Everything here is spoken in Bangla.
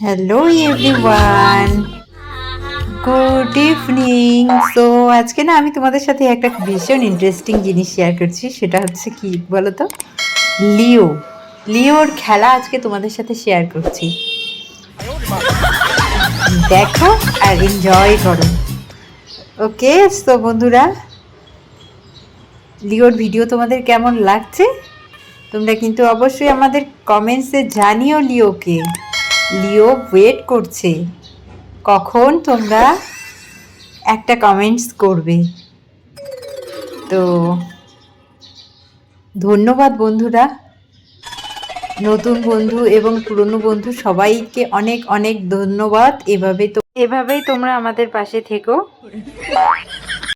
Hello everyone! Good evening so আজকে না আমি তোমাদের সাথে একটা ভীষণ ইন্টারেস্টিং জিনিস শেয়ার করছি, সেটা হচ্ছে কি বলো তো লিও। লিওর খেলা আজকে তোমাদের সাথে শেয়ার করছি। দেখো আর এনজয় করো। ওকে তো বন্ধুরা, লিওর ভিডিও তোমাদের কেমন লাগছে? তোমরা কিন্তু অবশ্যই আমাদের কমেন্টসে জানিও লিওকে। লিও ওয়েট করছে। কখন তোমরা একটা কমেন্টস করবে। তো ধন্যবাদ বন্ধুরা। নতুন বন্ধু এবং পুরনো বন্ধু সবাইকে অনেক অনেক ধন্যবাদ। এভাবে তো এভাবেই তোমরা আমাদের পাশে থেকো।